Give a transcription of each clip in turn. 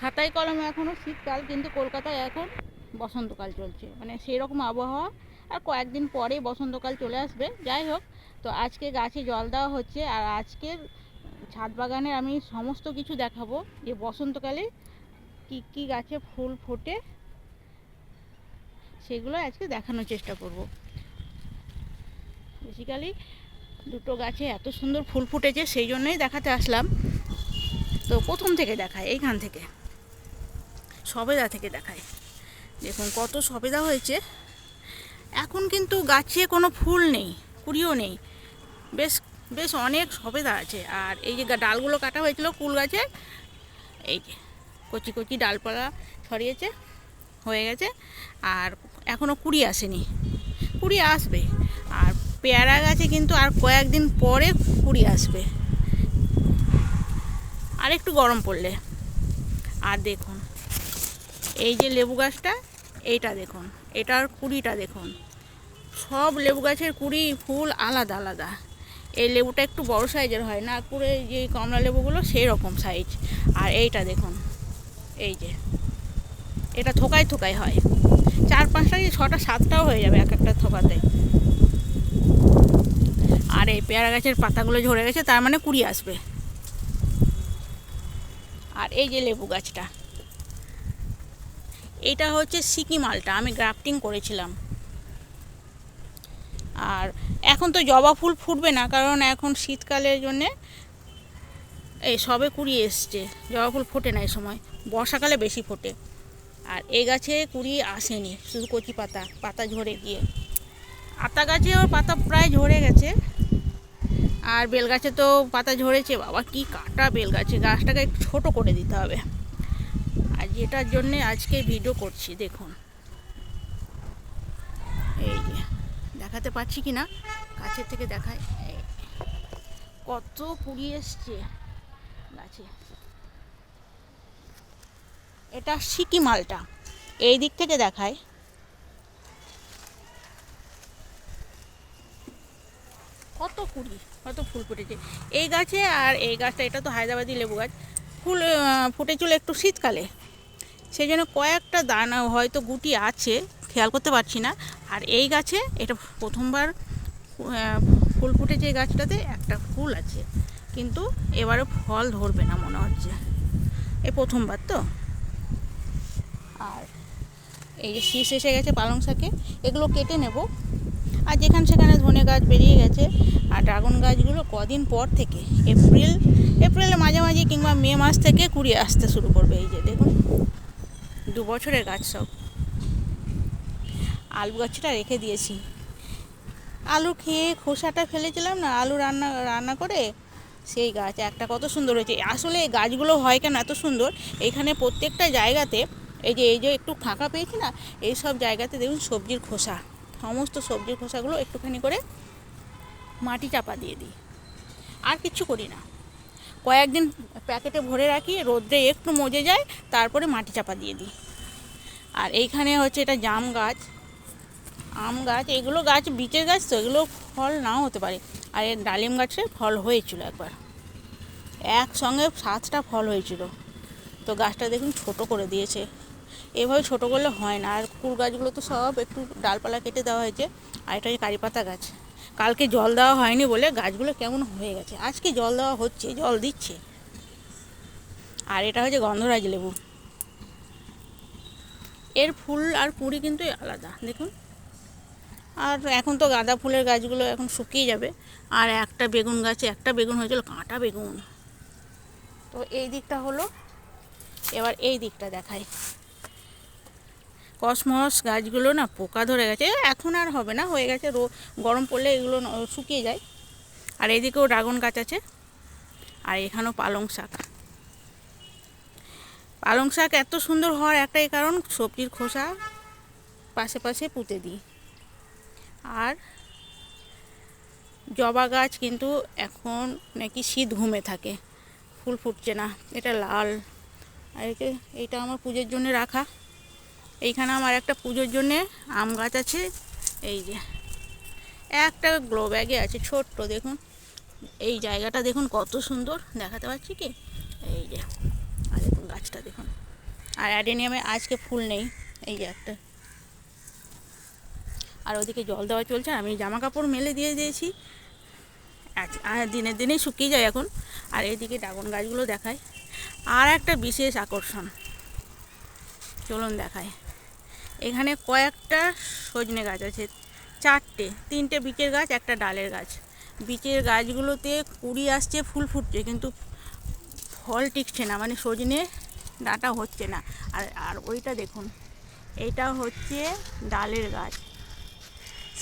খাতায় কলমে এখনও শীতকাল, কিন্তু কলকাতায় এখন বসন্তকাল চলছে। মানে সেই রকম আবহাওয়া আর কয়েকদিন পরেই বসন্তকাল চলে আসবে। যাই হোক, তো আজকে গাছে জল দেওয়া হচ্ছে আর আজকের ছাদ বাগানের আমি সমস্ত কিছু দেখাবো যে বসন্তকালে কি কি গাছে ফুল ফোটে, সেগুলো আজকে দেখানোর চেষ্টা করব। বেসিক্যালি দুটো গাছে এত সুন্দর ফুল ফুটেছে, সেই জন্যই দেখাতে আসলাম। তো প্রথম থেকে দেখায়, এইখান থেকে। সবেদা থেকে দেখায়। দেখুন কত সবেদা হয়েছে। এখন কিন্তু গাছে কোনো ফুল নেই, কুড়িও নেই। বেশ বেশ অনেক সবেদা আছে। আর এই যে ডালগুলো কাটা হয়েছিল কুল গাছে, এই যে কচি কচি ডালপালা ছড়িয়েছে, হয়ে গেছে। আর এখনও কুড়ি আসেনি, কুড়ি আসবে। আর পেয়ারা গাছে কিন্তু আর কয়েকদিন পরে কুড়ি আসবে। আর একটু গরম পড়লে। আর দেখুন এই যে লেবু গাছটা, এইটা দেখুন, এটার কুড়িটা দেখুন। সব লেবু গাছের কুড়ি ফুল আলাদা আলাদা। এই লেবুটা একটু বড় সাইজের হয় নাগপুরে যে কমলা লেবুগুলো সেই রকম সাইজ। আর এইটা দেখুন, এই যে, এটা থোকায় থোকায় হয়। চার পাঁচটা কি ছটা সাতটাও হয়ে যাবে এক একটা থোকাতে। আর এই পেয়ারা গাছের পাতাগুলো ঝরে গেছে, তার মানে কুড়ি আসবে। আর এই যে লেবু গাছটা এটা হচ্ছে সিকি মালটা, আমি গ্রাফটিং করেছিলাম। আর এখন তো জবা ফুল ফুটবে না, কারণ এখন শীতকালের জন্যে এই সবে কুড়ি এসছে। জবা ফুল ফোটে না এই সময়, বর্ষাকালে বেশি ফোটে। আর এই গাছে কুড়ি আসেনি, শুধু কচি পাতা পাতা ঝরে গিয়ে। আতা গাছে ওর পাতা প্রায় ঝরে গেছে। আর বেল গাছে তো পাতা ঝরেছে, বাবা কি কাটা বেল গাছে, গাছটাকে একটু ছোটো করে দিতে হবে। যেটার জন্যে আজকে ভিডিও করছি, দেখুন। এই দেখাতে পাচ্ছি কি না কাছের থেকে দেখায়। কত কুড়ি এসছে গাছে। এটা সিকি মালটা, এই দিক থেকে দেখায়। কত কুড়ি কত ফুল ফুটেছে। এই গাছে আর এই গাছটা, এটা তো হায়দ্রাবাদি লেবু গাছ। ফুল ফুটেছিল একটু শীতকালে। সেই জন্য কয়েকটা দানা হয়তো গুটি আছে, খেয়াল করতে পারছি না। আর এই গাছে এটা প্রথমবার ফুল ফুটেছে এই গাছটাতে, একটা ফুল আছে। কিন্তু এবারে ফল ধরবে না মনে হচ্ছে। এই প্রথমবার তো। আর এই যে শীষ এসে গেছে পালং শাকে, এগুলো কেটে নেব। আর যেখানে সেখানে ধনে গাছ বেরিয়ে গেছে, আর ড্রাগন গাছগুলো কদিন পর থেকে, এপ্রিল, এপ্রিলের মাঝামাঝি কিংবা মে মাস থেকে কুড়িয়ে আসতে শুরু করবে। এই যে দেখুন দু বছরের গাছ সব। আলু গাছটা রেখে দিয়েছি। আলু খেয়ে খোসাটা ফেলেছিলাম না আলু রান্না রান্না করে সেই গাছ একটা কত সুন্দর হয়েছে। আসলে এই গাছগুলো হয় কেন এত সুন্দর? এখানে প্রত্যেকটা জায়গাতে এই যে এই যে একটু ফাঁকা পেয়েছি না এই সব জায়গাতে দেখুন সবজির খোসা। সমস্ত সবজির খোসাগুলো একটুখানি করে মাটি চাপা দিয়ে দিই। আর কিচ্ছু করি না। কয়েকদিন প্যাকেটে ভরে রাখি রোদ্রে একটু মজে যায় তারপরে মাটি চাপা দিয়ে দিই। আর এইখানে হচ্ছে এটা জাম গাছ। আম গাছ, এগুলো গাছ বীচের গাছ তো, এগুলো ফল নাও হতে পারে। আর এর ডালিম গাছে ফল হয়েছিল একবার। একসঙ্গে সাতটা ফল হয়েছিল। তো গাছটা দেখুন ছোট করে দিয়েছে। এভাবে ছোট করলে হয় না। আর কুল গাছগুলো তো সব একটু ডালপালা কেটে দেওয়া হয়েছে। আর এটা হচ্ছে কারিপাতা গাছ। কালকে জল দেওয়া হয়নি বলে গাছগুলো কেমন হয়ে গেছে। আজকে জল দেওয়া হচ্ছে, জল দিচ্ছে। আর এটা হচ্ছে গন্ধরাজ লেবু। এর ফুল আর কুঁড়ি কিন্তু আলাদা, দেখুন। আর এখন তো গাঁদা ফুলের গাছগুলো এখন শুকিয়ে যাবে। আর একটা বেগুন গাছে একটা বেগুন হয়েছিল, কাঁটা বেগুন। তো এই দিকটা হলো, এবার এই দিকটা দেখাই। কসমস গাছগুলো না পোকা ধরে গেছে। এখন আর হবে না, হয়ে গেছে, রো গরম পড়লে এগুলো শুকিয়ে যায়। আর এইদিকেও ড্রাগন গাছ আছে। আর এখানেও পালং শাক। পালং শাক এত সুন্দর হওয়ার একটাই কারণ সবজির খোসা পাশে পাশে পুঁতে দিই। আর জবা গাছ কিন্তু এখন নাকি শীত ঘুমে থাকে, ফুল ফুটছে না, এটা লাল। আর একে এইটা আমার পুজোর জন্য রাখা। এইখানে আমার একটা পুজোর জন্যে আম গাছ আছে, এই যে, একটা গ্লো ব্যাগে আছে, ছোট্ট দেখুন। এই জায়গাটা দেখুন কত সুন্দর, দেখাতে পারছি কি? এই যে। গাছটা দেখুন। আর অ্যাডেনিয়ামে আজকে ফুল নেই, এই যে একটা। আর ওদিকে জল দেওয়া চলছে আমি জামা কাপড় মেলে দিয়ে দিয়েছি। আজ- আর দিনে দিনে শুকিয়ে যায় এখন। আর এইদিকে ড্রাগন গাছগুলো দেখায়। আর একটা বিশেষ আকর্ষণ। চলুন দেখায় এখানে কয়েকটা সজনে গাছ আছে। চারটে, তিনটে বিচের গাছ, একটা ডালের গাছ। বিচের গাছগুলোতে কুড়ি আসছে, ফুল ফুটছে, কিন্তু ফল টিকছে না। মানে সজনে ডাঁটা হচ্ছে না। আর আর ওইটা দেখুন এইটা হচ্ছে ডালের গাছ।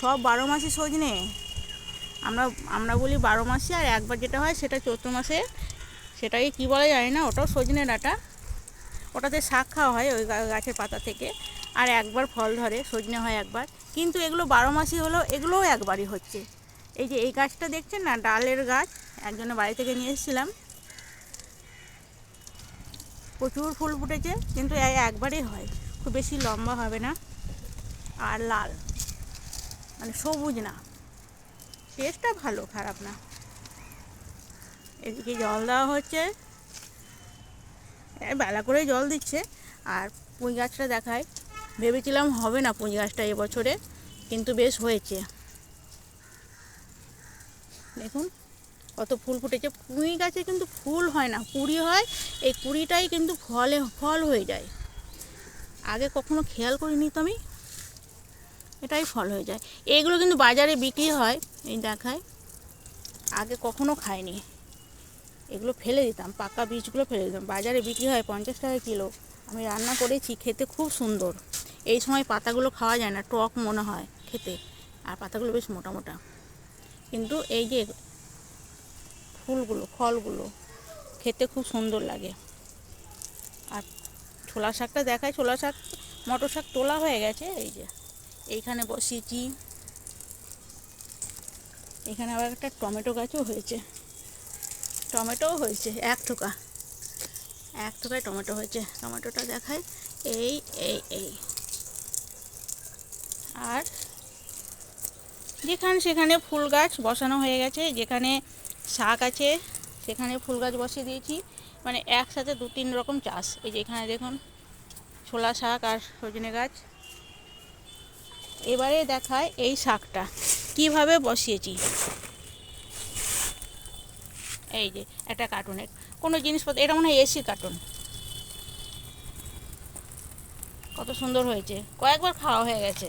সব বারো মাসে সজনে। আমরা আমরা বলি বারো মাসে, আর একবার যেটা হয় সেটা চৈত্র মাসে। সেটাকে কি বলা জানি না? ওটাও সজনে ডাঁটা। ওটাতে শাক খাওয়া হয় ওই গাছের পাতা থেকে। আর একবার ফল ধরে, সজনে হয় একবার। কিন্তু এগুলো বারো মাসই হলো এগুলোও একবারই হচ্ছে। এই যে এই গাছটা দেখছেন না? ডালের গাছ। একজনের বাড়ি থেকে নিয়ে এসেছিলাম। প্রচুর ফুল ফুটেছে, কিন্তু একবারই হয়। খুব বেশি লম্বা হবে না। আর লাল। মানে সবুজ না। টেস্টটা ভালো, খারাপ না। এদিকে জল দেওয়া হচ্ছে। বেলা করে জল দিচ্ছে। আর পুঁই গাছটা দেখায়। ভেবেছিলাম হবে না পুঁই গাছটা এবছরে, কিন্তু বেশ হয়েছে। দেখুন। কত ফুল ফুটেছে। পুঁই গাছে কিন্তু ফুল হয় না কুড়ি হয়, এই কুড়িটাই কিন্তু ফলে, ফল হয়ে যায়। আগে কখনো খেয়াল করিনি তো আমি? এটাই ফল হয়ে যায়। এইগুলো কিন্তু বাজারে বিক্রি হয়, এই দেখায়। আগে কখনো খাইনি। এগুলো ফেলে দিতাম, পাকা বীজগুলো ফেলে দিতাম। বাজারে বিক্রি হয় পঞ্চাশ টাকা কিলো। আমি রান্না করেছি, খেতে খুব সুন্দর। এই সময় পাতাগুলো খাওয়া যায় না, টক মনে হয় খেতে। আর পাতাগুলো বেশ মোটা মোটা। কিন্তু এই যে ফুলগুলো, ফলগুলো খেতে খুব সুন্দর লাগে। আর ছোলা শাকটা দেখায় ছোলা শাক, মটর শাক তোলা হয়ে গেছে, এই যে। এইখানে বসিয়েছি। এখানে আবার একটা টমেটো গাছও হয়েছে। টমেটোও হয়েছে, এক থোকা। এক থোকায় টমেটো হয়েছে। টমেটোটা দেখায় এই এই এই। আর যেখানে সেখানে ফুল গাছ বসানো হয়ে গেছে, যেখানে শাক আছে, সেখানে ফুল গাছ বসিয়ে দিয়েছি। মানে একসাথে দু তিন রকম চাষ। এই যে এখানে দেখুন, ছোলা শাক আর সজনে গাছ। এবারে দেখায় এই শাকটা। কীভাবে বসিয়েছি? এই যে, একটা কার্টুনের কোনো জিনিসপত্র, এটা মনে হয় এসি কার্টুন কত সুন্দর হয়েছে। কয়েকবার খাওয়া হয়ে গেছে।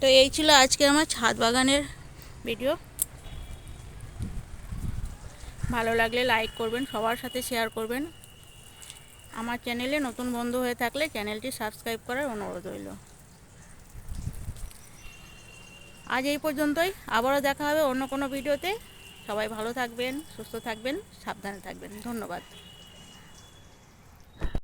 তো এই ছিল আজকে আমার ছাদ বাগানের ভিডিও ভালো লাগলে লাইক করবেন, সবার সাথে শেয়ার করবেন। আমার চ্যানেলে নতুন বন্ধু হয়ে থাকলে চ্যানেলটি সাবস্ক্রাইব করার অনুরোধ রইল। আজ এই পর্যন্তই, আবারও দেখা হবে অন্য কোনো ভিডিওতে সবাই ভালো থাকবেন, সুস্থ থাকবেন, সাবধানে থাকবেন। ধন্যবাদ।